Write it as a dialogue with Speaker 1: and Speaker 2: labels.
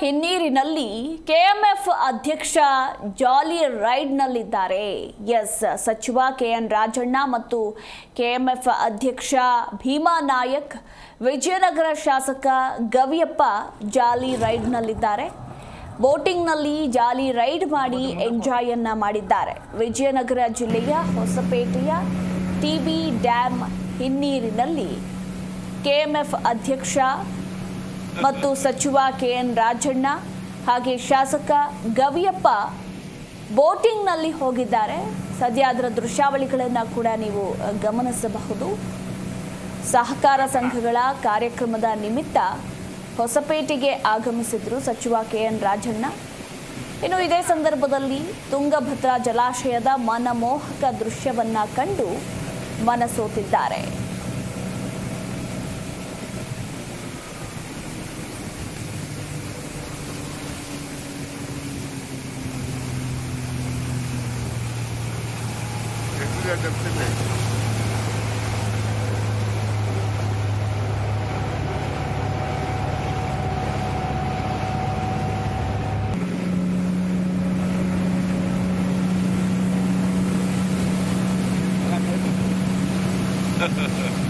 Speaker 1: ಹಿನ್ನೀರಿನಲ್ಲಿ KMF ಅಧ್ಯಕ್ಷ jolly ರೈಡ್ನಲ್ಲಿದ್ದಾರೆ. S, ಸಚಿವ ಕೆಎನ್ ರಾಜಣ್ಣ ಮತ್ತು ಕೆಎಂಎಫ್ ಅಧ್ಯಕ್ಷ ಭೀಮಾ ನಾಯಕ್, ವಿಜಯನಗರ ಶಾಸಕ ಗವಿಯಪ್ಪ ಜಾಲಿ ರೈಡ್ನಲ್ಲಿದ್ದಾರೆ. ಬೋಟಿಂಗ್ನಲ್ಲಿ ಜಾಲಿ ರೈಡ್ ಮಾಡಿ ಎಂಜಾಯ್ ಅನ್ನ ಮಾಡಿದ್ದಾರೆ. ವಿಜಯನಗರ ಜಿಲ್ಲೆಯ ಹೊಸಪೇಟೆಯ ಟಿಬಿ ಡ್ಯಾಮ್ ಹಿನ್ನೀರಿನಲ್ಲಿ ಕೆಎಂಎಫ್ ಅಧ್ಯಕ್ಷ ಮತ್ತು ಸಚಿವ ಕೆಎನ್ ರಾಜಣ್ಣ ಹಾಗೆ ಶಾಸಕ ಗವಿಯಪ್ಪ ಬೋಟಿಂಗ್ನಲ್ಲಿ ಹೋಗಿದ್ದಾರೆ. ಸದ್ಯ ಅದರ ದೃಶ್ಯಾವಳಿಗಳನ್ನು ಕೂಡ ನೀವು ಗಮನಿಸಬಹುದು. ಸಹಕಾರ ಸಂಘಗಳ ಕಾರ್ಯಕ್ರಮದ ನಿಮಿತ್ತ ಹೊಸಪೇಟೆಗೆ ಆಗಮಿಸಿದ್ರು ಸಚಿವ ಕೆಎನ್ ರಾಜಣ್ಣ. ಇನ್ನು ಇದೇ ಸಂದರ್ಭದಲ್ಲಿ ತುಂಗಭದ್ರಾ ಜಲಾಶಯದ ಮನಮೋಹಕ ದೃಶ್ಯವನ್ನ ಕಂಡು ಮನಸೋತಿದ್ದಾರೆ.
Speaker 2: бюджетних сімей. Ha ha ha.